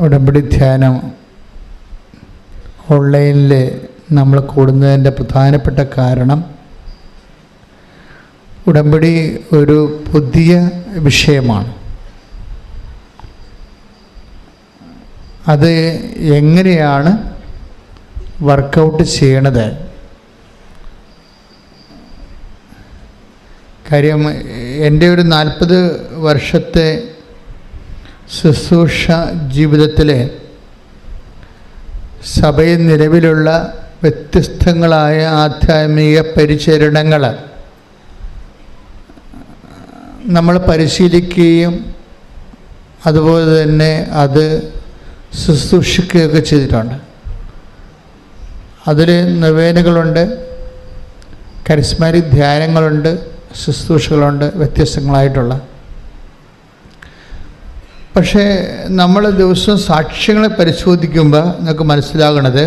ഉടമ്പടി ധ്യാനം ഓൺലൈനിൽ നമ്മൾ കൂടുന്നതിന്റെ പ്രധാനപ്പെട്ട കാരണം ഉടമ്പടി ഒരു പുതിയ വിഷയമാണ്. അത് എങ്ങനെയാണ് വർക്കൗട്ട് ചെയ്യണത്? കാര്യം എന്റെ ഒരു നാൽപ്പത് വർഷത്തെ ശുശ്രൂഷ ജീവിതത്തിലെ സഭയിൽ നിലവിലുള്ള വ്യത്യസ്തങ്ങളായ ആധ്യാത്മിക പരിചരണങ്ങൾ നമ്മൾ പരിശീലിക്കുകയും അതുപോലെ തന്നെ അത് ശുശ്രൂഷിക്കുകയൊക്കെ ചെയ്തിട്ടുണ്ട്. അതിൽ നിവേദനകളുണ്ട് കരിസ്മാരിക് ധ്യാനങ്ങളുണ്ട് ശുശ്രൂഷകളുണ്ട് വ്യത്യസ്തങ്ങളായിട്ടുള്ള പക്ഷേ നമ്മൾ ദിവസവും സാക്ഷ്യങ്ങളെ പരിശോധിക്കുമ്പോൾ നിങ്ങൾക്ക് മനസ്സിലാകണത്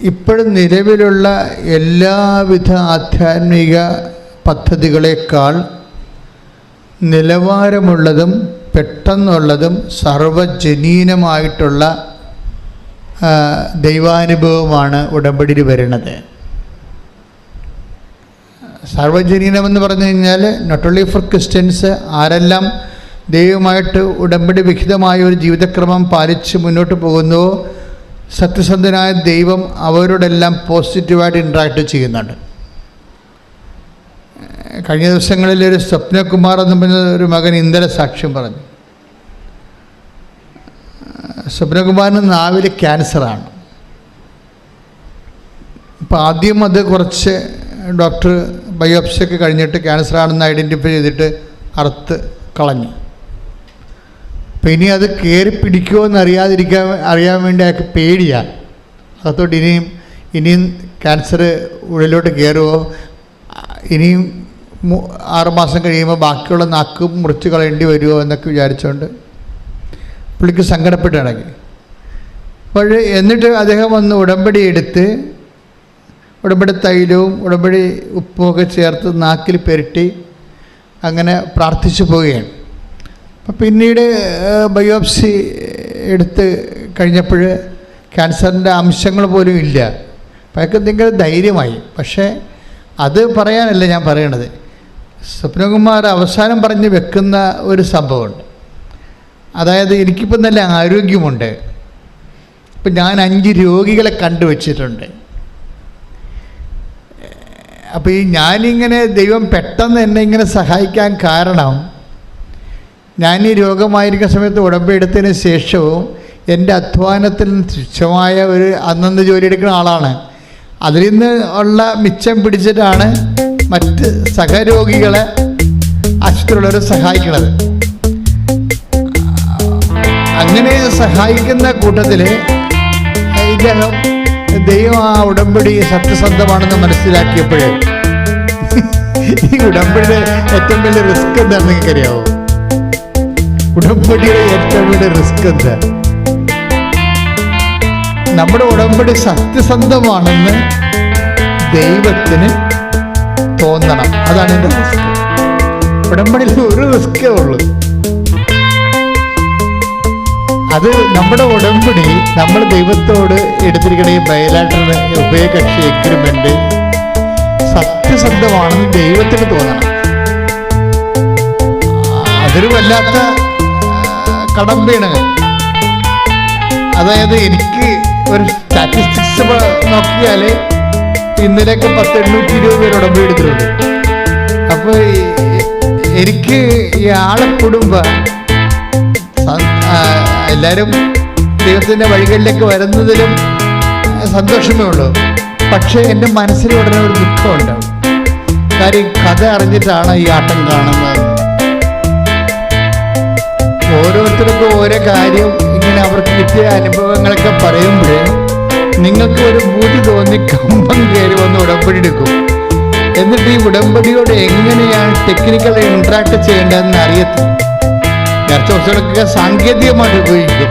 ഇപ്പോഴും നിലവിലുള്ള എല്ലാവിധ ആധ്യാത്മിക പദ്ധതികളേക്കാൾ നിലവാരമുള്ളതും പെട്ടെന്നുള്ളതും സർവജനീനമായിട്ടുള്ള ദൈവാനുഭവമാണ് ഉടമ്പടിയിൽ വരുന്നത് സാർവജനീനമെന്ന് പറഞ്ഞു കഴിഞ്ഞാൽ നോട്ട് ഓൺലി ഫോർ ക്രിസ്ത്യൻസ് ആരെല്ലാം ദൈവമായിട്ട് ഉടമ്പടി വിഹിതമായ ഒരു ജീവിതക്രമം പാലിച്ച് മുന്നോട്ട് പോകുന്നുവോ സത്യസന്ധനായ ദൈവം അവരോടെല്ലാം പോസിറ്റീവായിട്ട് ഇൻട്രാക്ട് ചെയ്യുന്നുണ്ട്. കഴിഞ്ഞ ദിവസങ്ങളിൽ ഒരു സ്വപ്നകുമാർ എന്ന് പറഞ്ഞ ഒരു മകൻ ഇന്നലെ സാക്ഷ്യം പറഞ്ഞു. സ്വപ്നകുമാറിന് നാവിൽ ക്യാൻസറാണ് അപ്പോൾ ആദ്യം അത് കുറച്ച് ഡോക്ടർ ബയോപ്സിയൊക്കെ കഴിഞ്ഞിട്ട് ക്യാൻസർ ആണെന്ന് ഐഡന്റിഫൈ ചെയ്തിട്ട് അറുത്ത് കളഞ്ഞു. അപ്പം ഇനി അത് കയറി പിടിക്കുമോ എന്ന് അറിയാതിരിക്കാൻ അറിയാൻ വേണ്ടി അയാൾക്ക് പേടിയാണ് അതോട്ട് ഇനിയും ഇനിയും ക്യാൻസർ ഉള്ളിലോട്ട് കയറുമോ ഇനിയും ആറുമാസം കഴിയുമ്പോൾ ബാക്കിയുള്ള നാക്ക് മുറിച്ച് കളയേണ്ടി വരുമോ എന്നൊക്കെ വിചാരിച്ചുകൊണ്ട് പുള്ളിക്ക് സങ്കടപ്പെട്ടാണെങ്കിൽ അപ്പോൾ എന്നിട്ട് അദ്ദേഹം വന്ന് ഉടമ്പടി എടുത്ത് ഉടമ്പടി തൈലവും ഉടമ്പടി ഉപ്പും ഒക്കെ ചേർത്ത് നാക്കിൽ പെരട്ടി അങ്ങനെ പ്രാർത്ഥിച്ചു പോവുകയാണ്. അപ്പം പിന്നീട് ബയോപ്സി എടുത്ത് കഴിഞ്ഞപ്പോൾ ക്യാൻസറിന്റെ അംശങ്ങൾ പോലും ഇല്ല. അപ്പം അയാൾക്ക് എന്തെങ്കിലും ധൈര്യമായി. പക്ഷേ അത് പറയാനല്ല ഞാൻ പറയണത്. സ്വപ്നകുമാർ അവസാനം പറഞ്ഞ് വെക്കുന്ന ഒരു സംഭവമുണ്ട്. അതായത് എനിക്കിപ്പം നല്ല ആരോഗ്യമുണ്ട്. ഇപ്പം ഞാൻ അഞ്ച് രോഗികളെ കണ്ടുവച്ചിട്ടുണ്ട്. അപ്പോൾ ഈ ഞാനിങ്ങനെ ദൈവം പെട്ടെന്ന് എന്നെ ഇങ്ങനെ സഹായിക്കാൻ കാരണം ഞാൻ ഈ രോഗമായിരിക്കുന്ന സമയത്ത് ഉടമ്പെടുത്തതിന് ശേഷവും എന്റെ അധ്വാനത്തിൽ തുച്ഛമായ ഒരു അന്നന്ന് ജോലി എടുക്കുന്ന ആളാണ്. അതിൽ നിന്ന് ഉള്ള മിച്ചം പിടിച്ചിട്ടാണ് മറ്റ് സഹരോഗികളെ ആശുപത്രിയുള്ളവരെ സഹായിക്കുന്നത്. അങ്ങനെ സഹായിക്കുന്ന കൂട്ടത്തിൽ ഇദ്ദേഹം ദൈവം ആ ഉടമ്പടി സത്യസന്ധമാണെന്ന് മനസ്സിലാക്കിയപ്പോഴേ ഈ ഉടമ്പടിയുടെ ഏറ്റവും വലിയ റിസ്ക് എന്താണെന്ന് നിങ്ങൾക്കറിയാവോ? ഉടമ്പടിയുടെ ഏറ്റവും വലിയ റിസ്ക് എന്താ? നമ്മുടെ ഉടമ്പടി സത്യസന്ധമാണെന്ന് ദൈവത്തിന് തോന്നണം. അതാണ് എന്റെ റിസ്ക്. ഉടമ്പടിയിൽ ഒരു റിസ്ക്കേ ഉള്ളൂ. അത് നമ്മുടെ ഉടമ്പടി നമ്മൾ ദൈവത്തോട് എടുത്തിരിക്കുന്ന ഈ ബയലാട്ടറിന് ഉഭയകക്ഷി എഗ്രിമെന്റ് സത്യസന്ധമാണെന്ന് ദൈവത്തിന് തോന്നണം. അതൊരു വല്ലാത്ത കടമ്പയാണ്. അതായത് എനിക്ക് ഒരു സ്റ്റാറ്റിസ്റ്റിക്സ് നോക്കിയാൽ ഇന്നലെയൊക്കെ പത്ത് എണ്ണൂറ്റി ഇരുപത് പേര് ഉടമ്പടി എടുത്തിട്ടുണ്ട്. അപ്പോൾ എനിക്ക് ഈ ആളെ കുടുംബം എല്ലാവരും ദൈവത്തിന്റെ വഴികളിലേക്ക് വരുന്നതിലും സന്തോഷമേ ഉള്ളൂ. പക്ഷേ എന്റെ മനസ്സിൽ ഉടനെ ഒരു ദുഃഖമുണ്ടാവും കാര്യം കഥ അറിഞ്ഞിട്ടാണ് ഈ ആട്ടം കാണുന്നത്. ഓരോരുത്തർക്കും ഓരോ കാര്യം ഇങ്ങനെ അവർക്ക് കിട്ടിയ അനുഭവങ്ങളൊക്കെ പറയുമ്പോഴേ നിങ്ങൾക്ക് ഒരു ബൂതി തോന്നി കമ്പം കയറി വന്ന് ഉടമ്പടി എടുക്കും. എന്നിട്ട് ഈ ഉടമ്പടിയോട് എങ്ങനെയാണ് ടെക്നിക്കൽ ഇൻട്രാക്ട് ചെയ്യേണ്ടതെന്ന് അറിയത്തില്ല. നേർച്ച വസ്തുക്കളൊക്കെ സാങ്കേതികമായിട്ട് ഉപയോഗിക്കും.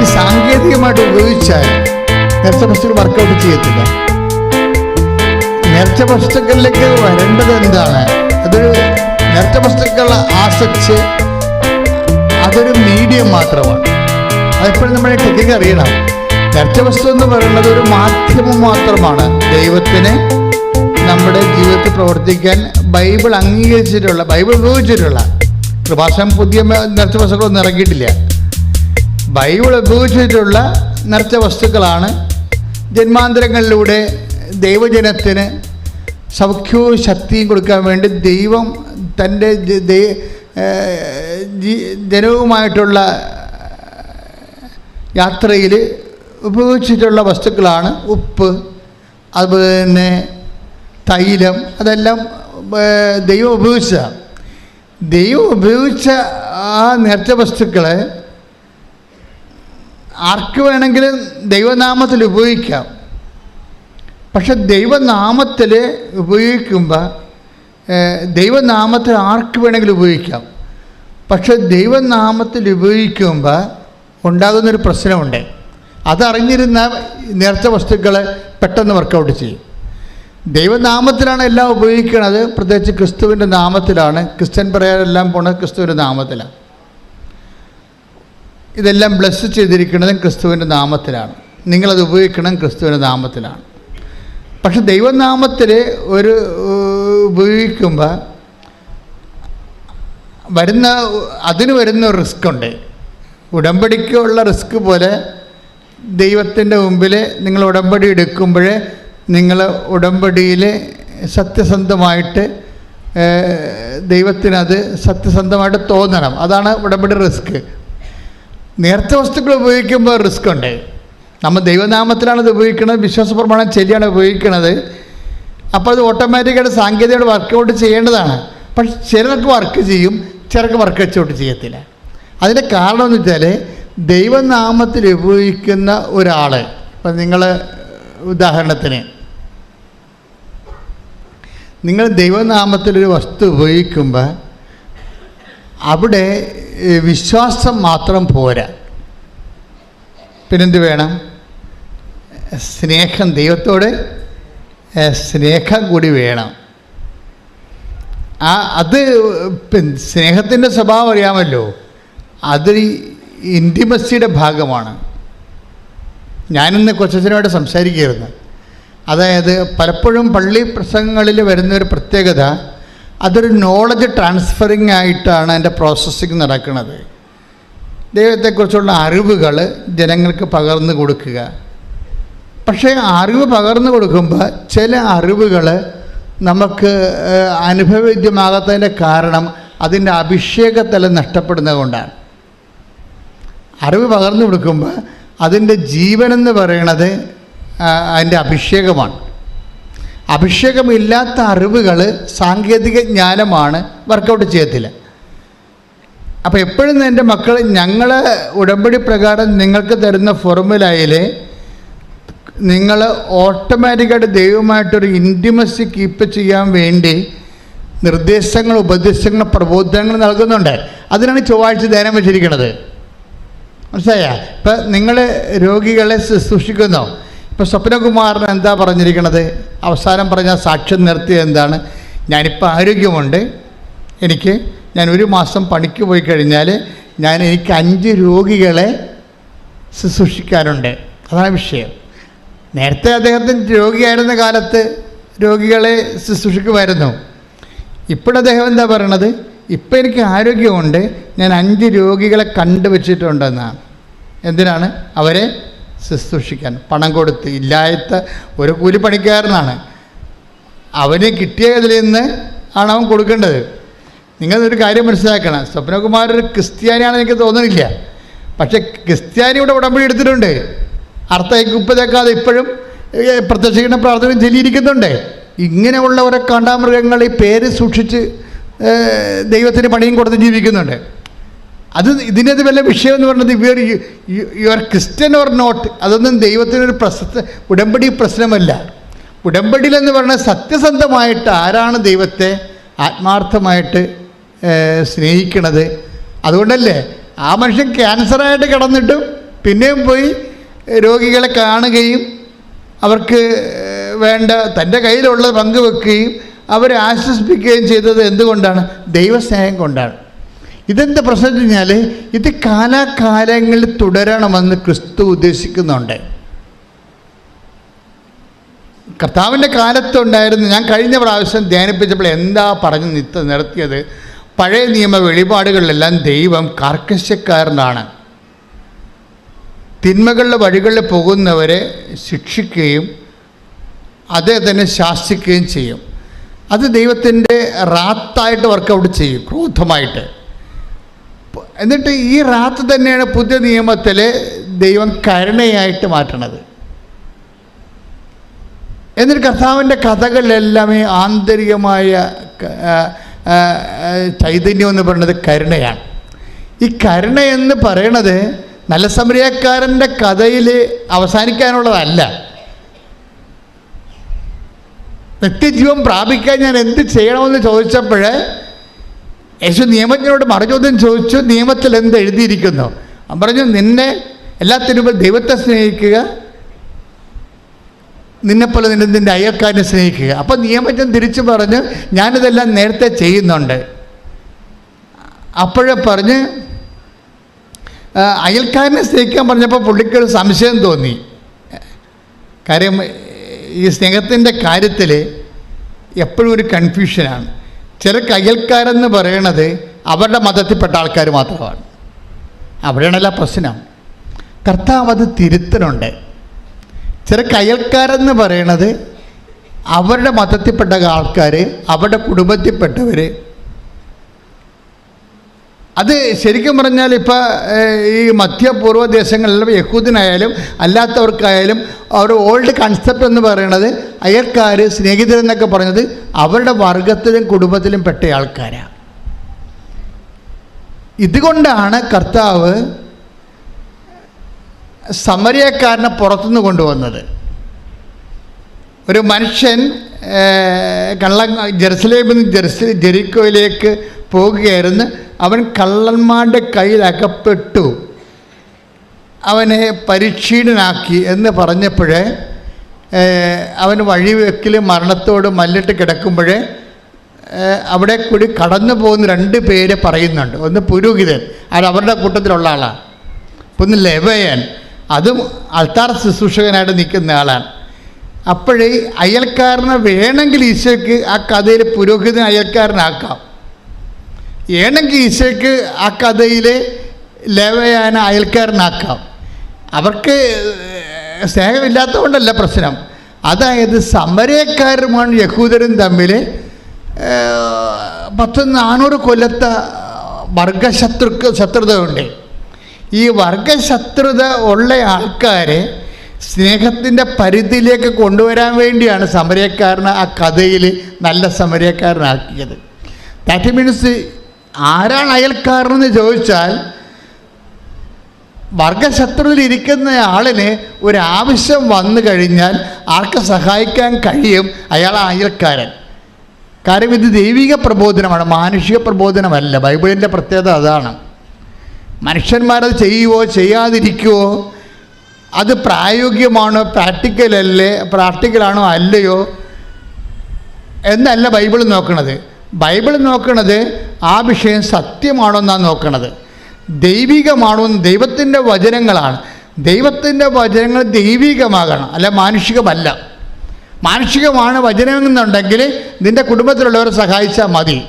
ഈ സാങ്കേതികമായിട്ട് ഉപയോഗിച്ചാൽ നേർച്ച വസ്തുക്കൾ വർക്കൗട്ട് ചെയ്യത്തില്ല. നേർച്ച പ്രശ്നങ്ങളിലേക്ക് വരേണ്ടത് എന്താണ്? അതൊരു നേർച്ച പ്രശ്നങ്ങളുടെ ആസച്ച് അതൊരു മീഡിയം മാത്രമാണ്. അതെപ്പോഴും നമ്മുടെ ടെക്നിക്ക് അറിയണം. നേർച്ച വസ്തു എന്ന് പറയുന്നത് ഒരു മാധ്യമം മാത്രമാണ്. ദൈവത്തിന് നമ്മുടെ ജീവിതത്തിൽ പ്രവർത്തിക്കാൻ ബൈബിൾ അംഗീകരിച്ചിട്ടുള്ള ബൈബിൾ ഉപയോഗിച്ചിട്ടുള്ള കൃപാസം പുതിയ നിറച്ച വസ്തുക്കളൊന്നും ഇറങ്ങിയിട്ടില്ല. ബൈബിൾ ഉപയോഗിച്ചിട്ടുള്ള നിറച്ച വസ്തുക്കളാണ് ജന്മാന്തരങ്ങളിലൂടെ ദൈവജനത്തിന് സൗഖ്യവും ശക്തിയും കൊടുക്കാൻ വേണ്ടി ദൈവം തന്റെ ജനവുമായിട്ടുള്ള യാത്രയിൽ ഉപയോഗിച്ചിട്ടുള്ള വസ്തുക്കളാണ് ഉപ്പ് അതുപോലെ തന്നെ തൈലം അതെല്ലാം ദൈവം ഉപയോഗിച്ചതാണ്. ദൈവം ഉപയോഗിച്ച ആ നേർച്ച വസ്തുക്കളെ ആർക്ക് വേണമെങ്കിലും ദൈവനാമത്തിൽ ഉപയോഗിക്കാം. പക്ഷെ ദൈവനാമത്തിൽ ഉപയോഗിക്കുമ്പോൾ ദൈവനാമത്തിൽ ആർക്ക് വേണമെങ്കിലും ഉപയോഗിക്കാം. പക്ഷെ ദൈവനാമത്തിൽ ഉപയോഗിക്കുമ്പോൾ ഉണ്ടാകുന്നൊരു പ്രശ്നമുണ്ട്. അതറിഞ്ഞിരുന്ന നേർച്ച വസ്തുക്കളെ പെട്ടെന്ന് വർക്കൗട്ട് ചെയ്യും. ദൈവനാമത്തിലാണ് എല്ലാം ഉപയോഗിക്കുന്നത് പ്രത്യേകിച്ച് ക്രിസ്തുവിന്റെ നാമത്തിലാണ്. ക്രിസ്ത്യൻ പറയാനെല്ലാം പോണത് ക്രിസ്തുവിന്റെ നാമത്തിലാണ്. ഇതെല്ലാം ബ്ലസ് ചെയ്തിരിക്കുന്നതും ക്രിസ്തുവിന്റെ നാമത്തിലാണ്. നിങ്ങളത് ഉപയോഗിക്കണം ക്രിസ്തുവിന്റെ നാമത്തിലാണ്. പക്ഷെ ദൈവനാമത്തിൽ ഒരു ഉപയോഗിക്കുമ്പോൾ വരുന്ന അതിന് വരുന്ന റിസ്ക് ഉണ്ട്. ഉടമ്പടിക്കുള്ള റിസ്ക് പോലെ ദൈവത്തിന്റെ മുമ്പിൽ നിങ്ങൾ ഉടമ്പടി എടുക്കുമ്പോൾ നിങ്ങൾ ഉടമ്പടിയിൽ സത്യസന്ധമായിട്ട് ദൈവത്തിനത് സത്യസന്ധമായിട്ട് തോന്നണം. അതാണ് ഉടമ്പടി റിസ്ക്. നേരത്തെ വസ്തുക്കൾ ഉപയോഗിക്കുമ്പോൾ റിസ്ക് ഉണ്ട് നമ്മൾ ദൈവനാമത്തിലാണ് ഇത് ഉപയോഗിക്കുന്നത് വിശ്വാസ പ്രമാണം ശരിയാണ് ഉപയോഗിക്കുന്നത് അപ്പോൾ അത് ഓട്ടോമാറ്റിക്കായിട്ട് സാങ്കേതികമായിട്ട് വർക്കൗട്ട് ചെയ്യേണ്ടതാണ്. പക്ഷെ ചിലർക്ക് വർക്ക് ചെയ്യും ചിലർക്ക് വർക്ക് വെച്ചോട്ട് ചെയ്യത്തില്ല. അതിന്റെ കാരണം എന്ന് വെച്ചാൽ ദൈവനാമത്തിൽ ഉപയോഗിക്കുന്ന ഒരാൾ ഇപ്പം നിങ്ങൾ ഉദാഹരണത്തിന് നിങ്ങൾ ദൈവനാമത്തിലൊരു വസ്തു ഉപയോഗിക്കുമ്പോൾ അവിടെ വിശ്വാസം മാത്രം പോരാ. പിന്നെന്ത് വേണം? സ്നേഹം ദൈവത്തോട് സ്നേഹം കൂടി വേണം. ആ അത് സ്നേഹത്തിന്റെ സ്വഭാവം അറിയാമല്ലോ. അത് ഇന്റിമസിയുടെ ഭാഗമാണ്. ഞാനിന്ന് കൊച്ചച്ഛനോട് സംസാരിക്കുകയായിരുന്നു. അതായത് പലപ്പോഴും പള്ളി പ്രസംഗങ്ങളിൽ വരുന്ന ഒരു പ്രത്യേകത അതൊരു നോളജ് ട്രാൻസ്ഫറിങ് ആയിട്ടാണ് അതിന്റെ പ്രോസസ്സിങ് നടക്കുന്നത്. ദൈവത്തെക്കുറിച്ചുള്ള അറിവുകൾ ജനങ്ങൾക്ക് പകർന്നു കൊടുക്കുക. പക്ഷേ അറിവ് പകർന്നു കൊടുക്കുമ്പോൾ ചില അറിവുകൾ നമുക്ക് അനുഭവവിദ്യമാകാത്തതിന്റെ കാരണം അതിന്റെ അഭിഷേകത്തലം നഷ്ടപ്പെടുന്നത് കൊണ്ടാണ്. അറിവ് പകർന്നു കൊടുക്കുമ്പോൾ അതിന്റെ ജീവനെന്ന് പറയണത് അതിന്റെ അഭിഷേകമാണ്. അഭിഷേകമില്ലാത്ത അറിവുകൾ സാങ്കേതിക ജ്ഞാനമാണ് വർക്കൗട്ട് ചെയ്യത്തില്ല. അപ്പോൾ എപ്പോഴും എന്റെ മക്കൾ ഞങ്ങൾ ഉടമ്പടി പ്രകാരം നിങ്ങൾക്ക് തരുന്ന ഫോർമുലയിൽ നിങ്ങൾ ഓട്ടോമാറ്റിക്കായിട്ട് ദൈവമായിട്ടൊരു ഇന്റിമസി കീപ്പ് ചെയ്യാൻ വേണ്ടി നിർദ്ദേശങ്ങൾ ഉപദേശങ്ങൾ പ്രബോധനങ്ങൾ നൽകുന്നുണ്ട്. അതിനാണ് ചൊവ്വാഴ്ച ധ്യാനം വെച്ചിരിക്കുന്നത്. മനസ്സിലായ? ഇപ്പം നിങ്ങൾ രോഗികളെ ശുശ്രൂഷിക്കുന്നു. ഇപ്പം സ്വപ്നകുമാറിന് എന്താ പറഞ്ഞിരിക്കണത്? അവസാനം പറഞ്ഞ സാക്ഷ്യം നിർത്തിയത് എന്താണ്? ഞാനിപ്പോൾ ആരോഗ്യമുണ്ട്. എനിക്ക് ഞാൻ ഒരു മാസം പണിക്ക് പോയി കഴിഞ്ഞാൽ ഞാൻ എനിക്ക് അഞ്ച് രോഗികളെ ശുശ്രൂഷിക്കാനുണ്ട്. അതാണ് വിഷയം. നേരത്തെ അദ്ദേഹത്തിന് രോഗിയായിരുന്ന കാലത്ത് രോഗികളെ ശുശ്രൂഷിക്കുമായിരുന്നു. ഇപ്പോഴദ്ദേഹം എന്താ പറയണത്? ഇപ്പം എനിക്ക് ആരോഗ്യമുണ്ട്. ഞാൻ അഞ്ച് രോഗികളെ കണ്ടുവച്ചിട്ടുണ്ടെന്നാണ്. എന്തിനാണ്? അവരെ ശുശ്രൂഷിക്കാൻ പണം കൊടുത്ത് ഇല്ലാത്ത ഒരു കൂലിപ്പണിക്കാരനാണ്. അവന് കിട്ടിയതിൽ നിന്ന് ആണ് അവൻ കൊടുക്കേണ്ടത്. നിങ്ങളൊരു കാര്യം മനസ്സിലാക്കണം. സ്വപ്നകുമാർ ഒരു ക്രിസ്ത്യാനിയാണെന്ന് എനിക്ക് തോന്നുന്നില്ല പക്ഷേ ക്രിസ്ത്യാനിയുടെ ഉടമ്പടി എടുത്തിട്ടുണ്ട്. അർത്ഥയ്ക്ക് ഉപ്പ് തേക്കാതെ ഇപ്പോഴും പ്രത്യക്ഷീകരണ പ്രാർത്ഥന ചൊല്ലിയിരിക്കുന്നുണ്ട്. ഇങ്ങനെയുള്ളവരെ കാണ്ടാമൃഗങ്ങൾ ഈ പേര് സൂക്ഷിച്ച് ദൈവത്തിന് പണിയും കൊടുത്ത് ജീവിക്കുന്നുണ്ട്. അത് ഇതിനകത്ത് വല്ല വിഷയം എന്ന് പറഞ്ഞത് ഇവർ you are Christian or not അതൊന്നും ദൈവത്തിനൊരു പ്രശ്ന ഉടമ്പടി പ്രശ്നമല്ല. ഉടമ്പടിയിലെന്ന് പറഞ്ഞാൽ സത്യസന്ധമായിട്ട് ആരാണ് ദൈവത്തെ ആത്മാർത്ഥമായിട്ട് സ്നേഹിക്കണത്? അതുകൊണ്ടല്ലേ ആ മനുഷ്യൻ ക്യാൻസറായിട്ട് കിടന്നിട്ടും പിന്നെയും പോയി രോഗികളെ കാണുകയും അവർക്ക് വേണ്ട തന്റെ കയ്യിലുള്ളത് പങ്കുവെക്കുകയും അവരെ ആശ്വസിപ്പിക്കുകയും ചെയ്തത് എന്തുകൊണ്ടാണ്? ദൈവസ്നേഹം കൊണ്ടാണ്. ഇതെന്താ പ്രശ്നം വെച്ച് കഴിഞ്ഞാൽ ഇത് കാലാകാലങ്ങളിൽ തുടരണമെന്ന് ക്രിസ്തു ഉദ്ദേശിക്കുന്നുണ്ട്. കർത്താവിന്റെ കാലത്തുണ്ടായിരുന്നു. ഞാൻ കഴിഞ്ഞ പ്രാവശ്യം ധ്യാനിപ്പിച്ചപ്പോൾ എന്താ പറഞ്ഞ് നിത്ത നിർത്തിയത്? പഴയ നിയമ വെളിപാടുകളിലെല്ലാം ദൈവം കാർക്കശ്യക്കാരനാണ് തിന്മകളുടെ വഴികളിൽ പോകുന്നവരെ ശിക്ഷിക്കുകയും അതേ തന്നെ ശാസിക്കുകയും ചെയ്യും. അത് ദൈവത്തിന്റെ റാത്തായിട്ട് വർക്കൗട്ട് ചെയ്യും ക്രോധമായിട്ട്. എന്നിട്ട് ഈ റാത്ത് തന്നെയാണ് പുതിയ നിയമത്തിൽ ദൈവം കരുണയായിട്ട് മാറ്റണത്. എന്നിട്ട് കർത്താവിന്റെ കഥകളിലെല്ലാമേ ആന്തരികമായ ചൈതന്യം എന്ന് പറയുന്നത് കരുണയാണ്. ഈ കരുണ എന്ന് പറയണത് നല്ല സമരിയക്കാരന്റെ കഥയിൽ അവസാനിക്കാനുള്ളതല്ല. നിത്യജീവൻ പ്രാപിക്കാൻ ഞാൻ എന്ത് ചെയ്യണമെന്ന് ചോദിച്ചപ്പോൾ യേശു നിയമജ്ഞനോട് മറുചോദ്യം ചോദിച്ചു നിയമത്തിൽ എന്ത് എഴുതിയിരിക്കുന്നു? അവൻ പറഞ്ഞു നിന്നെ എല്ലാത്തിനും മുമ്പ് ദൈവത്തെ സ്നേഹിക്കുക നിന്നെപ്പോലെ നിന്നെ നിന്റെ അയ്യക്കാരനെ സ്നേഹിക്കുക. അപ്പം നിയമജ്ഞൻ തിരിച്ചു പറഞ്ഞു ഞാനിതെല്ലാം നേരത്തെ ചെയ്യുന്നുണ്ട്. അപ്പോഴേ പറഞ്ഞ് അയൽക്കാരനെ സ്നേഹിക്കാൻ പറഞ്ഞപ്പോൾ പുള്ളിക്ക് ഒരു സംശയം തോന്നി. കാര്യം ഈ സ്നേഹത്തിന്റെ കാര്യത്തിൽ എപ്പോഴും ഒരു കൺഫ്യൂഷനാണ് ചിലർക്ക് കയ്യൽക്കാരെന്ന് പറയണത് അവരുടെ മതത്തിൽപ്പെട്ട ആൾക്കാർ മാത്രമാണ്. അവിടെയാണല്ല പ്രശ്നം. കർത്താവ് അത് തിരുത്തലുണ്ട് ചില കയ്യൽക്കാരെന്ന് പറയണത് അവരുടെ മതത്തിൽപ്പെട്ട ആൾക്കാർ അവരുടെ കുടുംബത്തിൽപ്പെട്ടവർ അത് ശരിക്കും പറഞ്ഞാൽ ഇപ്പോൾ ഈ മധ്യപൂർവ ദേശങ്ങളിലും യഹൂദിനായാലും അല്ലാത്തവർക്കായാലും അവർ ഓൾഡ് കൺസെപ്റ്റ് എന്ന് പറയുന്നത് അയൽക്കാർ സ്നേഹിതരെന്നൊക്കെ പറഞ്ഞത് അവരുടെ വർഗത്തിലും കുടുംബത്തിലും പെട്ട ആൾക്കാരാണ് ഇതുകൊണ്ടാണ് കർത്താവ് സമരിയക്കാരനെ പുറത്തുനിന്ന് കൊണ്ടുവന്നത്. ഒരു മനുഷ്യൻ ഏഹ്, കള്ള ജെറുസലേമിൽ നിന്ന് ജെറുസ ജെറിക്കോയിലേക്ക് പോകുകയായിരുന്നു. അവൻ കള്ളന്മാരുടെ കയ്യിൽ അകപ്പെട്ടു. അവനെ പരിക്ഷീണനാക്കി എന്ന് പറഞ്ഞപ്പോഴേ അവൻ അവൻ വഴിവെക്കിൽ മരണത്തോട് മല്ലിട്ട് കിടക്കുമ്പോഴേ അവിടെ കൂടി കടന്നു പോകുന്ന രണ്ട് പേര് പറയുന്നുണ്ട്. ഒന്ന് പുരോഹിതൻ അത് അവരുടെ കൂട്ടത്തിലുള്ള ആളാണ് ഒന്ന് ലെവയൻ അതും അൾത്താർ ശുശ്രൂഷകനായിട്ട് നിൽക്കുന്ന ആളാണ്. അപ്പോഴേ അയൽക്കാരനെ വേണമെങ്കിൽ ഈശോയ്ക്ക് ആ കഥയിലെ പുരോഹിതൻ അയൽക്കാരനാക്കാം. വേണമെങ്കിൽ ഈശോയ്ക്ക് ആ കഥയിലെ ലേവയാന അയൽക്കാരനാക്കാം. അവർക്ക് സ്നേഹമില്ലാത്തതുകൊണ്ടല്ല പ്രശ്നം. അതായത് സമരക്കാരുമാണ് യഹൂദരും തമ്മിൽ പത്ത് നാനൂറ് കൊല്ലത്തെ വർഗശത്രുക്ക് ശത്രുതയുണ്ട്. ഈ വർഗശത്രുത ഉള്ള ആൾക്കാരെ സ്നേഹത്തിന്റെ പരിധിയിലേക്ക് കൊണ്ടുവരാൻ വേണ്ടിയാണ് സമരക്കാരനെ ആ കഥയിൽ നല്ല സമരക്കാരനാക്കിയത്. ദാറ്റ് മീൻസ് ആരാണ് അയൽക്കാരനെന്ന് ചോദിച്ചാൽ വർഗശത്രുവിൽ ഇരിക്കുന്ന ആളിന് ഒരാവശ്യം വന്നു കഴിഞ്ഞാൽ ആർക്ക് സഹായിക്കാൻ കഴിയും. അയാൾ അയൽക്കാരൻ. കാര്യം ഇത് ദൈവിക പ്രബോധനമാണ്. മാനുഷിക പ്രബോധനമല്ല. ബൈബിളിന്റെ പ്രത്യേകത അതാണ്. മനുഷ്യന്മാരത് ചെയ്യുവോ ചെയ്യാതിരിക്കുവോ അത് പ്രായോഗികമാണോ പ്രാക്ടിക്കലല്ലേ പ്രാക്ടിക്കലാണോ അല്ലയോ? എന്നല്ല ബൈബിൾ നോക്കണത്. ബൈബിൾ നോക്കണത് ആ വിഷയം സത്യമാണോ എന്നാണ് നോക്കണത്. ദൈവികമാണോ എന്ന് ദൈവത്തിന്റെ വചനങ്ങളാണ്. ദൈവത്തിന്റെ വചനങ്ങൾ ദൈവികമാകണം. അല്ല മാനുഷികമല്ല. മാനുഷികമാണ് വചനമെന്നുണ്ടെങ്കിൽ നിന്റെ കുടുംബത്തിലുള്ളവരെ സഹായിച്ചാൽ മതി.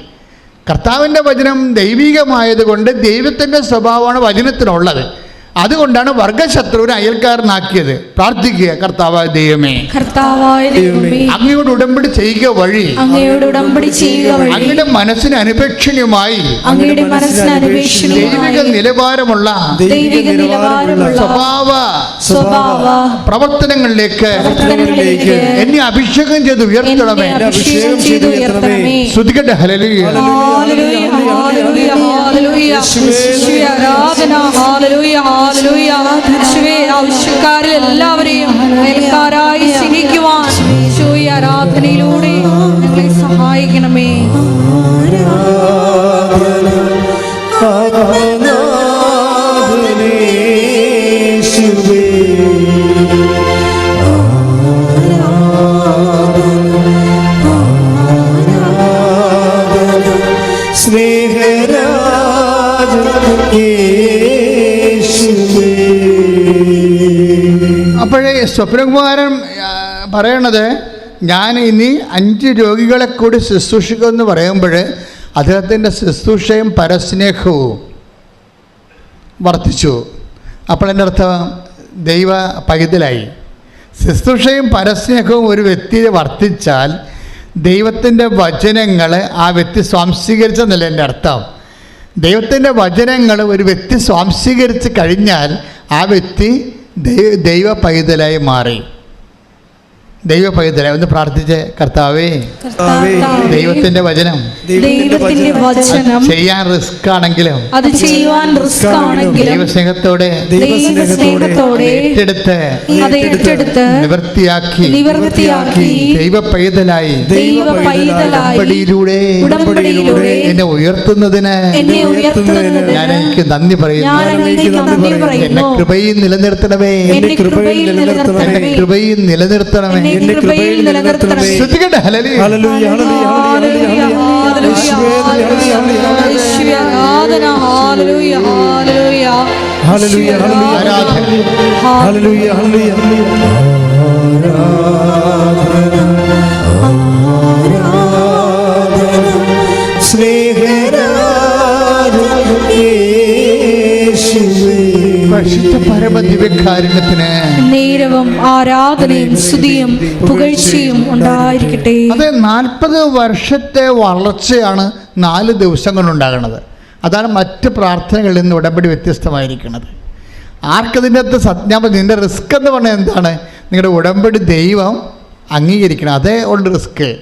കർത്താവിന്റെ വചനം ദൈവികമായതുകൊണ്ട് ദൈവത്തിന്റെ സ്വഭാവമാണ് വചനത്തിനുള്ളത്. അതുകൊണ്ടാണ് വർഗശത്രുവിനെ അയൽക്കാരനാക്കിയത്. പ്രാർത്ഥിക്കുക കർത്താവായ ദൈവമേ കർത്താവായ ദൈവമേ അങ്ങയോട് ഉടമ്പടി ചെയ്യുക വഴി അങ്ങയോട് ഉടമ്പടി ചെയ്യുക വഴി അങ്ങയുടെ മനസ്സിന് അനുപേക്ഷണീയമായി അങ്ങയുടെ മനസ്സിന് ദൈവിക നിലവാരമുള്ള ദൈവിക നിലവാരമുള്ള സ്വഭാവ സ്വഭാവ പ്രവർത്തനങ്ങളിലേക്ക് എന്നെ അഭിഷേകം ചെയ്ത് ഉയർത്തണമേ. അഭിഷേകം ചെയ്തു ഉയർത്തണമേ. ശ്രുതികട്ടെ ഹലലിയ ഹല്ലേലൂയ ഹല്ലേലൂയ ഹല്ലേലൂയ. ആരാധന. യേശുവേ ആവശ്യക്കാരിൽ എല്ലാവരെയും അയൽക്കാരായി സ്നേഹിക്കുവാൻ യേശുവേ ആരാധനയിലൂടെ ഞങ്ങളെ സഹായിക്കണമേ. സ്വപ്നകുമാരൻ പറയണത് ഞാൻ ഇനി അഞ്ച് രോഗികളെ കൂടി ശുശ്രൂഷിക്കുമെന്ന് പറയുമ്പോൾ അദ്ദേഹത്തിന്റെ ശുശ്രൂഷയും പരസ്നേഹവും വർദ്ധിച്ചു. അപ്പോൾ എന്റെ അർത്ഥം ദൈവ പൈതലായി. ശുശ്രൂഷയും പരസ്നേഹവും ഒരു വ്യക്തിയിൽ വർദ്ധിച്ചാൽ ദൈവത്തിന്റെ വചനങ്ങൾ ആ വ്യക്തി സ്വാംശീകരിച്ചെന്നല്ല എന്റെ അർത്ഥം? ദൈവത്തിന്റെ വചനങ്ങൾ ഒരു വ്യക്തി സ്വാംശീകരിച്ച് കഴിഞ്ഞാൽ ആ വ്യക്തി ദൈവ പൈതലായി മാറി. ദൈവ പൈതലായി ഒന്ന് പ്രാർത്ഥിച്ച് കർത്താവേ. ദൈവത്തിന്റെ ദൈവത്തിന്റെ വചനം. ദൈവത്തിന്റെ വചനം. ചെയ്യാൻ റിസ്ക് ആണെങ്കിലും അത് ചെയ്യുവാൻ റിസ്ക് ആണെങ്കിലും ദൈവസ്നേഹത്തോടെ ദൈവസ്നേഹത്തോടെ ഏറ്റെടുത്ത് അത് ഏറ്റെടുത്ത് നിവൃത്തിയാക്കി നിവർത്തിയാക്കി ദൈവ പൈതലായി ദൈവ പൈതലായി ഉടമ്പടിയിലൂടെ ഉടമ്പടിയിലൂടെ എന്നെ ഉയർത്തുന്നതിന് എന്നെ ഉയർത്തുന്നതിന് ഞാൻ എനിക്ക് നന്ദി പറയുന്നു. എന്നെ പറയുന്നു. കൃപയിൽ നിലനിർത്തണമേ. എന്നെ കൃപയിൽ എന്നെ നിലനിർത്തണമേ. കൃപയിൽ നിലനിർത്തണമേ. എന്നെ കൃപയിൽ നിലനിർത്തണമേ. ശ്രദ്ധിക്കട്ടെ പരിശുദ്ധ പരമദിവ്യകാരുണ്യത്തിന് നേരവും ആരാധനയും സ്തുതിയും പുകഴ്ചയും ഉണ്ടായിരിക്കട്ടെ. അത് നാൽപ്പത് വർഷത്തെ വളർച്ചയാണ് നാല് ദിവസം കൊണ്ടുണ്ടാകുന്നത് അതാണ് മറ്റ് പ്രാർത്ഥനകളിൽ നിന്ന് ഉടമ്പടി വ്യത്യസ്തമായിരിക്കുന്നത്. ആർക്കതിന്റെ അകത്ത് സത്യാപ നിന്റെ റിസ്ക് എന്ന് പറഞ്ഞാൽ എന്താണ്? നിങ്ങളുടെ ഉടമ്പടി ദൈവം അംഗീകരിക്കണം. അതേ ഉള്ളു റിസ്ക്.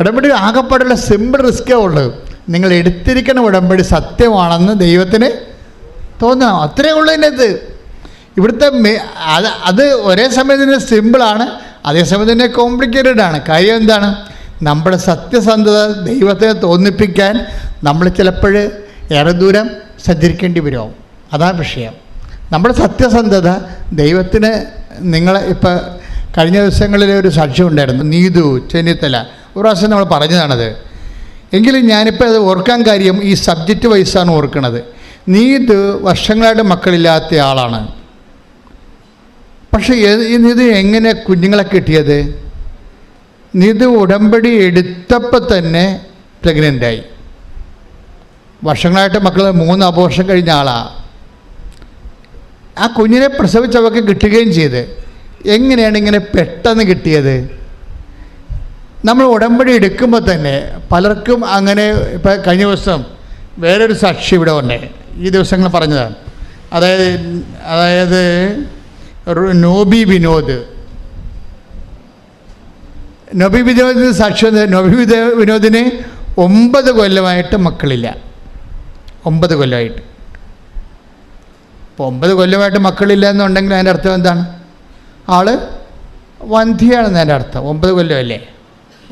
ഉടമ്പടി ആകപ്പാടുള്ള സിമ്പിൾ റിസ്ക്കേ ഉള്ളൂ. നിങ്ങൾ എടുത്തിരിക്കുന്ന ഉടമ്പടി സത്യമാണെന്ന് ദൈവത്തിന് തോന്നണം അത്രേ ഉള്ളൂ ഇതിനകത്ത് ഇവിടുത്തെ അത് അത് ഒരേ സമയം തന്നെ സിമ്പിളാണ് അതേസമയം തന്നെ കോംപ്ലിക്കേറ്റഡ് ആണ്. കാര്യം എന്താണ്? നമ്മുടെ സത്യസന്ധത ദൈവത്തെ തോന്നിപ്പിക്കാൻ നമ്മൾ ചിലപ്പോൾ ഏറെ ദൂരം സഞ്ചരിക്കേണ്ടി വരും. അതാണ് വിഷയം. നമ്മുടെ സത്യസന്ധത ദൈവത്തിന് നിങ്ങളെ ഇപ്പം കഴിഞ്ഞ ദിവസങ്ങളിൽ ഒരു സാക്ഷ്യം ഉണ്ടായിരുന്നു. നീതു ചെന്നിത്തല ഒരു പ്രാവശ്യം നമ്മൾ പറഞ്ഞതാണത്. എങ്കിലും ഞാനിപ്പോൾ അത് ഓർക്കാൻ കാര്യം ഈ സബ്ജക്റ്റ് വൈസാണ് ഓർക്കുന്നത്. നീത് വർഷങ്ങളായിട്ട് മക്കളില്ലാത്ത ആളാണ്. പക്ഷേ ഇത് എങ്ങനെ കുഞ്ഞുങ്ങളെ കിട്ടിയത്? നീത് ഉടമ്പടി എടുത്തപ്പോൾ തന്നെ പ്രഗ്നന്റായി വർഷങ്ങളായിട്ട് മക്കൾ മൂന്ന് അപോർഷം കഴിഞ്ഞ ആളാണ് ആ കുഞ്ഞിനെ പ്രസവിച്ചവർക്ക് കിട്ടുകയും ചെയ്ത്. എങ്ങനെയാണ് ഇങ്ങനെ പെട്ടെന്ന് കിട്ടിയത്? നമ്മൾ ഉടമ്പടി എടുക്കുമ്പോൾ തന്നെ പലർക്കും അങ്ങനെ ഇപ്പം കഴിഞ്ഞ ദിവസം വേറൊരു സാക്ഷി ഇവിടെ ഉണ്ട് ഈ ദിവസങ്ങൾ പറഞ്ഞതാണ് അതായത് അതായത് നോബി വിനോദ്. നബി വിനോദിന് സാക്ഷ്യം നബി വിനോദിന് ഒമ്പത് കൊല്ലമായിട്ട് മക്കളില്ല. ഒമ്പത് കൊല്ലമായിട്ട്. അപ്പോൾ ഒമ്പത് കൊല്ലമായിട്ട് മക്കളില്ല എന്നുണ്ടെങ്കിൽ അതിന്റെ അർത്ഥം എന്താണ്? ആൾ വന്ധിയാണെന്ന് അതിന്റെ അർത്ഥം. ഒമ്പത് കൊല്ലമല്ലേ?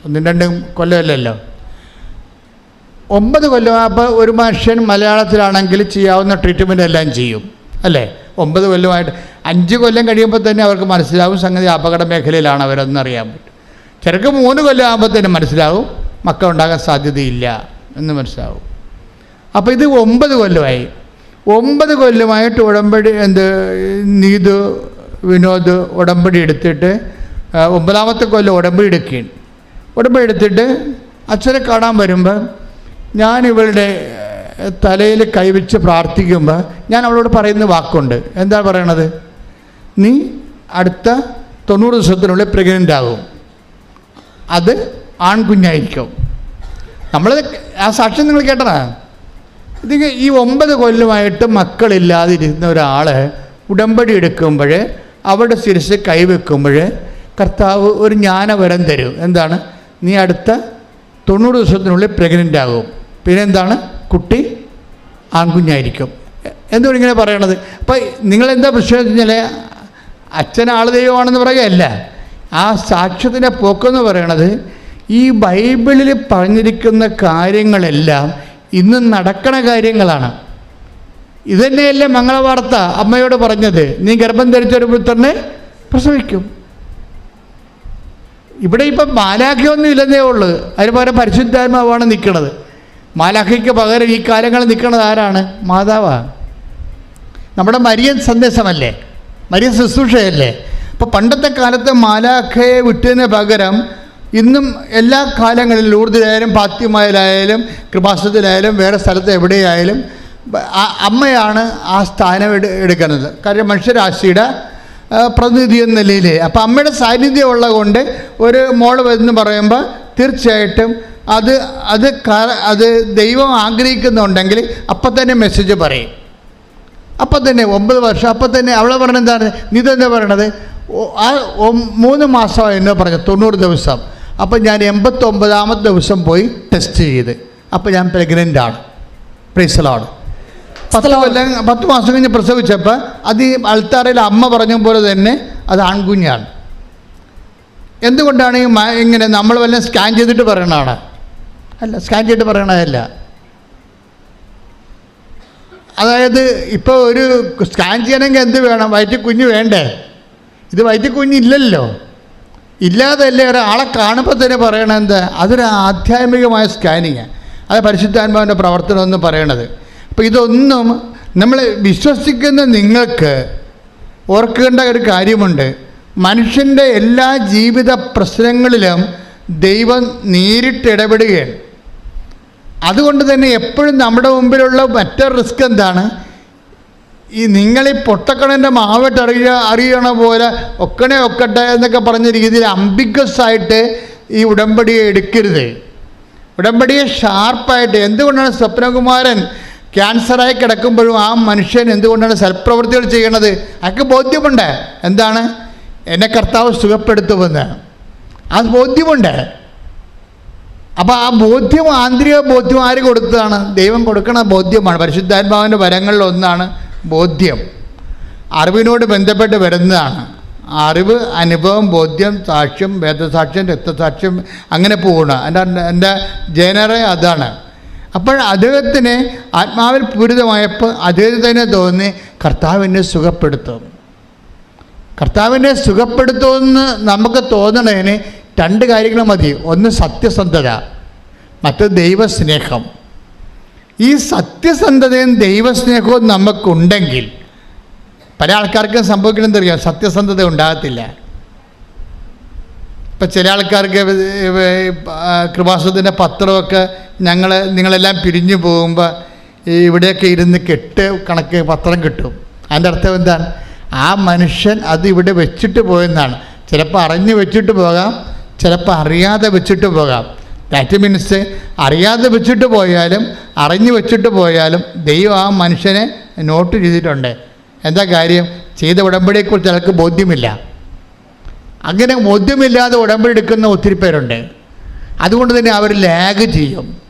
ഒന്നും രണ്ടും കൊല്ലമല്ലല്ലോ. ഒമ്പത് കൊല്ലം അപ്പോൾ ഒരു മനുഷ്യൻ മലയാളത്തിലാണെങ്കിൽ ചെയ്യാവുന്ന ട്രീറ്റ്മെന്റ് എല്ലാം ചെയ്യും. അല്ലേ? ഒമ്പത് കൊല്ലമായിട്ട് അഞ്ച് കൊല്ലം കഴിയുമ്പോൾ തന്നെ അവർക്ക് മനസ്സിലാവും സംഗതി അപകട മേഖലയിലാണ് അവരെന്ന് അറിയാൻ പറ്റും. ചിലർക്ക് മൂന്ന് കൊല്ലം ആകുമ്പോൾ തന്നെ മനസ്സിലാവും മക്കൾ ഉണ്ടാകാൻ സാധ്യതയില്ല എന്ന് മനസ്സിലാവും. അപ്പോൾ ഇത് ഒമ്പത് കൊല്ലമായി. ഒമ്പത് കൊല്ലമായിട്ട് ഉടമ്പടി എന്ത് നീതു വിനോദ് ഉടമ്പടി എടുത്തിട്ട് ഒമ്പതാമത്തെ കൊല്ലം ഉടമ്പടി എടുക്കുകയാണ്. ഉടമ്പടി എടുത്തിട്ട് അച്ഛനെ കാണാൻ വരുമ്പോൾ ഞാൻ ഇവളുടെ തലയിൽ കൈവച്ച് പ്രാർത്ഥിക്കുമ്പോൾ ഞാൻ അവളോട് പറയുന്ന വാക്കുണ്ട്. എന്താ പറയണത്? നീ അടുത്ത തൊണ്ണൂറ് ദിവസത്തിനുള്ളിൽ പ്രഗ്നന്റ് ആകും. അത് ആൺകുഞ്ഞായിരിക്കും. നമ്മൾ ആ സാക്ഷ്യം നിങ്ങൾ കേട്ടതാ? ഇത് ഈ ഒമ്പത് കൊല്ലമായിട്ട് മക്കളില്ലാതിരുന്ന ഒരാൾ ഉടമ്പടി എടുക്കുമ്പോൾ അവരുടെ ശിരസ് കൈവെക്കുമ്പോൾ കർത്താവ് ഒരു ജ്ഞാനവരം തരും. എന്താണ്? നീ അടുത്ത തൊണ്ണൂറ് ദിവസത്തിനുള്ളിൽ പ്രഗ്നന്റ് ആകും. പിന്നെ എന്താണ് കുട്ടി ആൺകുഞ്ഞായിരിക്കും. എന്തുകൊണ്ട് ഇങ്ങനെ പറയണത്. അപ്പം നിങ്ങളെന്താ പ്രശ്നം എന്ന് വെച്ചാൽ അച്ഛൻ ആൾ ദൈവമാണെന്ന് പറയുകയല്ല. ആ സാക്ഷ്യത്തിന്റെ പോക്കെന്ന് പറയണത് ഈ ബൈബിളിൽ പറഞ്ഞിരിക്കുന്ന കാര്യങ്ങളെല്ലാം ഇന്ന് നടക്കണ കാര്യങ്ങളാണ്. ഇതന്നെയല്ലേ മംഗളവാർത്ത അമ്മയോട് പറഞ്ഞത്. നീ ഗർഭം ധരിച്ച ഒരു പുത്രനെ പ്രസവിക്കും. ഇവിടെ ഇപ്പം മാലാഖ്യമൊന്നും ഇല്ലെന്നേ ഉള്ളൂ. അതിന് പകരം പരിശുദ്ധാത്മാവാണ് നിൽക്കുന്നത് മാലാഖയ്ക്ക് പകരം ഈ കാലങ്ങളിൽ നിൽക്കുന്നത് ആരാണ്? മാതാവാ. നമ്മുടെ മരിയൻ സന്ദേശമല്ലേ? മരിയൻ ശുശ്രൂഷയല്ലേ? അപ്പോൾ പണ്ടത്തെ കാലത്ത് മാലാഖയെ വിട്ടതിന് പകരം ഇന്നും എല്ലാ കാലങ്ങളിലും ലൂർദിലായാലും പാത്യമായാലും കൃപാസത്തിലായാലും വേറെ സ്ഥലത്ത് എവിടെയായാലും അമ്മയാണ് ആ സ്ഥാനം എടു എടുക്കുന്നത്. കാര്യം മനുഷ്യരാശിയുടെ പ്രതിനിധി എന്ന നിലയിൽ അപ്പോൾ അമ്മയുടെ സാന്നിധ്യം ഉള്ളതുകൊണ്ട് ഒരു മോൾ എന്ന് പറയുമ്പോൾ തീർച്ചയായിട്ടും അത് അത് അത് ദൈവം ആഗ്രഹിക്കുന്നുണ്ടെങ്കിൽ അപ്പം തന്നെ മെസ്സേജ് പറയും. അപ്പം തന്നെ ഒമ്പത് വർഷം അപ്പം തന്നെ അവളെ പറഞ്ഞത് എന്താണ്? നീ തന്നെ പറയണത്? ആ മൂന്ന് മാസം എന്നെ പറഞ്ഞു തൊണ്ണൂറ് ദിവസം. അപ്പം ഞാൻ എൺപത്തൊമ്പതാമത്തെ ദിവസം പോയി ടെസ്റ്റ് ചെയ്ത്. അപ്പം ഞാൻ പ്രഗ്നന്റ് ആണ്. പ്രീസലാണ് പത്ത് കൊല്ലം പത്ത് മാസം കഴിഞ്ഞ് പ്രസവിച്ചപ്പോൾ അത് ഈ അൾത്താറയിൽ അമ്മ പറഞ്ഞ പോലെ തന്നെ അത് ആൺകുഞ്ഞാണ്. എന്തുകൊണ്ടാണ് ഈ ഇങ്ങനെ നമ്മൾ വല്ലതും സ്കാൻ ചെയ്തിട്ട് പറയണതാണ്? അല്ല സ്കാൻ ചെയ്തിട്ട് പറയണതല്ല. അതായത് ഇപ്പോൾ ഒരു സ്കാൻ ചെയ്യണമെങ്കിൽ എന്ത് വേണം? വയറ്റിൽ കുഞ്ഞ് വേണ്ടേ? ഇത് വയറ്റിൽ കുഞ്ഞില്ലല്ലോ ഇല്ലാതല്ലേ ഒരാളെ കാണുമ്പോൾ തന്നെ പറയണത് എന്താ അതൊരു ആധ്യാത്മികമായ സ്കാനിങ് അത് പരിശുദ്ധാത്മാവിന്റെ പ്രവർത്തനം എന്ന് പറയണത്. അപ്പോൾ ഇതൊന്നും നമ്മൾ വിശ്വസിക്കുന്ന നിങ്ങൾക്ക് ഓർക്കേണ്ട ഒരു കാര്യമുണ്ട്. മനുഷ്യന്റെ എല്ലാ ജീവിത പ്രശ്നങ്ങളിലും ദൈവം നേരിട്ട് ഇടപെടുകയാണ്. അതുകൊണ്ട് തന്നെ എപ്പോഴും നമ്മുടെ മുമ്പിലുള്ള മറ്റൊരു റിസ്ക് എന്താണ്? ഈ നിങ്ങളീ പൊട്ടക്കണന്റെ മാവട്ട് അറിയ അറിയണ പോലെ ഒക്കണേ ഒക്കട്ടെ എന്നൊക്കെ പറഞ്ഞ രീതിയിൽ അംബിഗസ് ആയിട്ട് ഈ ഉടമ്പടിയെ എടുക്കരുത്. ഉടമ്പടിയെ ഷാർപ്പായിട്ട് എന്തുകൊണ്ടാണ് സ്വപ്നകുമാരൻ ക്യാൻസറായി കിടക്കുമ്പോഴും ആ മനുഷ്യൻ എന്തുകൊണ്ടാണ് സൽപ്രവൃത്തികൾ ചെയ്യണത്? അയാൾക്ക് ബോധ്യമുണ്ട്. എന്താണ്? എന്നെ കർത്താവ് സുഖപ്പെടുത്തുമെന്ന്. ആ ബോധ്യമുണ്ട്. അപ്പോൾ ആ ബോധ്യം ആന്തരിക ബോധ്യം ആര് കൊടുത്തതാണ്? ദൈവം കൊടുക്കണ ബോധ്യമാണ്. പരിശുദ്ധാത്മാവിന്റെ വരങ്ങളിൽ ഒന്നാണ് ബോധ്യം. അറിവിനോട് ബന്ധപ്പെട്ട് വരുന്നതാണ്. അറിവ് അനുഭവം ബോധ്യം സാക്ഷ്യം വേദസാക്ഷ്യം രക്തസാക്ഷ്യം അങ്ങനെ പോകണം എന്റെ എന്റെ ജനറെ അതാണ്. അപ്പോൾ അദ്ദേഹത്തിന് ആത്മാവിൽ പൂരിതമായപ്പോൾ അദ്ദേഹത്തിന് തോന്നി കർത്താവിനെ സുഖപ്പെടുത്തും. കർത്താവിനെ സുഖപ്പെടുത്തുമെന്ന് നമുക്ക് തോന്നണതിന് രണ്ട് കാര്യങ്ങൾ മതി. ഒന്ന് സത്യസന്ധത മറ്റൊന്ന് ദൈവസ്നേഹം. ഈ സത്യസന്ധതയും ദൈവസ്നേഹവും നമുക്കുണ്ടെങ്കിൽ പല ആൾക്കാർക്കും സംഭവിക്കണമെന്ന് അറിയാം? സത്യസന്ധത ഉണ്ടാകത്തില്ല. ഇപ്പം ചില ആൾക്കാർക്ക് കൃപാസത്തിന്റെ പത്രമൊക്കെ ഞങ്ങൾ നിങ്ങളെല്ലാം പിരിഞ്ഞു പോകുമ്പോൾ ഇവിടെയൊക്കെ ഇരുന്ന് കെട്ട് കണക്ക് പത്രം കിട്ടും. അതിന്റെ അർത്ഥം എന്താണ്? ആ മനുഷ്യൻ അത് ഇവിടെ വെച്ചിട്ട് പോയെന്നാണ്. ചിലപ്പോൾ അറിഞ്ഞു വെച്ചിട്ട് പോകാം ചിലപ്പോൾ അറിയാതെ വെച്ചിട്ട് പോകാം. ദാറ്റ് മീൻസ് അറിയാതെ വെച്ചിട്ട് പോയാലും അറിഞ്ഞു വെച്ചിട്ട് പോയാലും ദൈവം ആ മനുഷ്യനെ നോട്ട് ചെയ്തിട്ടുണ്ട്. എന്താ കാര്യം? ചെയ്ത ഉടമ്പടിയെക്കുറിച്ച് അയാൾക്ക് ബോധ്യമില്ല. അങ്ങനെ ബോധ്യമില്ലാതെ ഉടമ്പടി എടുക്കുന്ന ഒത്തിരി പേരുണ്ട്. അതുകൊണ്ട് തന്നെ അവർ ലാഗ് ചെയ്യും.